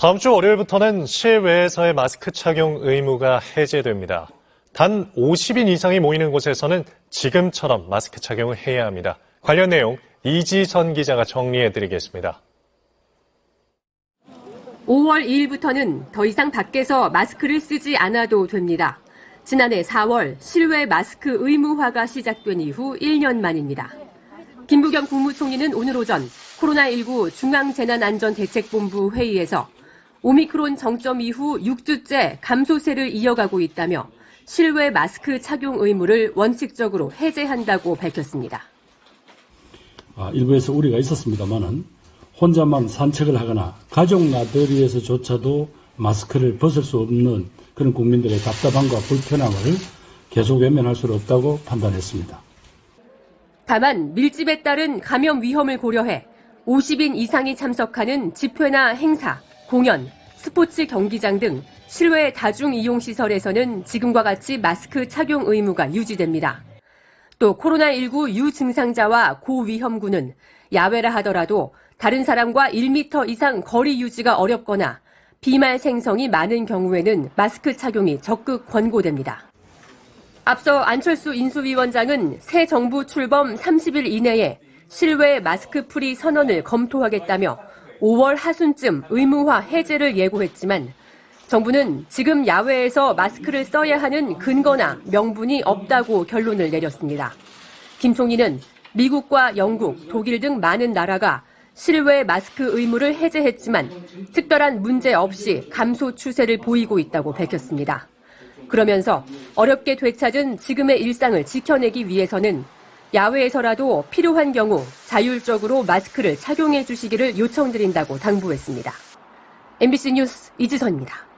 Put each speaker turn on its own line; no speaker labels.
다음 주 월요일부터는 실외에서의 마스크 착용 의무가 해제됩니다. 단 50인 이상이 모이는 곳에서는 지금처럼 마스크 착용을 해야 합니다. 관련 내용 이지선 기자가 정리해 드리겠습니다.
5월 2일부터는 더 이상 밖에서 마스크를 쓰지 않아도 됩니다. 지난해 4월 실외 마스크 의무화가 시작된 이후 1년 만입니다. 김부겸 국무총리는 오늘 오전 코로나19 중앙재난안전대책본부 회의에서 오미크론 정점 이후 6주째 감소세를 이어가고 있다며 실외 마스크 착용 의무를 원칙적으로 해제한다고 밝혔습니다.
아, 일부에서 우려가 있었습니다만은 혼자만 산책을 하거나 가족 나들이에서조차도 마스크를 벗을 수 없는 그런 국민들의 답답함과 불편함을 계속 외면할 수 없다고 판단했습니다.
다만 밀집에 따른 감염 위험을 고려해 50인 이상이 참석하는 집회나 행사, 공연, 스포츠 경기장 등 실외 다중 이용 시설에서는 지금과 같이 마스크 착용 의무가 유지됩니다. 또 코로나19 유증상자와 고위험군은 야외라 하더라도 다른 사람과 1m 이상 거리 유지가 어렵거나 비말 생성이 많은 경우에는 마스크 착용이 적극 권고됩니다. 앞서 안철수 인수위원장은 새 정부 출범 30일 이내에 실외 마스크 프리 선언을 검토하겠다며 5월 하순쯤 의무화 해제를 예고했지만 정부는 지금 야외에서 마스크를 써야 하는 근거나 명분이 없다고 결론을 내렸습니다. 김 총리는 미국과 영국, 독일 등 많은 나라가 실외 마스크 의무를 해제했지만 특별한 문제 없이 감소 추세를 보이고 있다고 밝혔습니다. 그러면서 어렵게 되찾은 지금의 일상을 지켜내기 위해서는 야외에서라도 필요한 경우 자율적으로 마스크를 착용해 주시기를 요청드린다고 당부했습니다. MBC 뉴스 이지선입니다.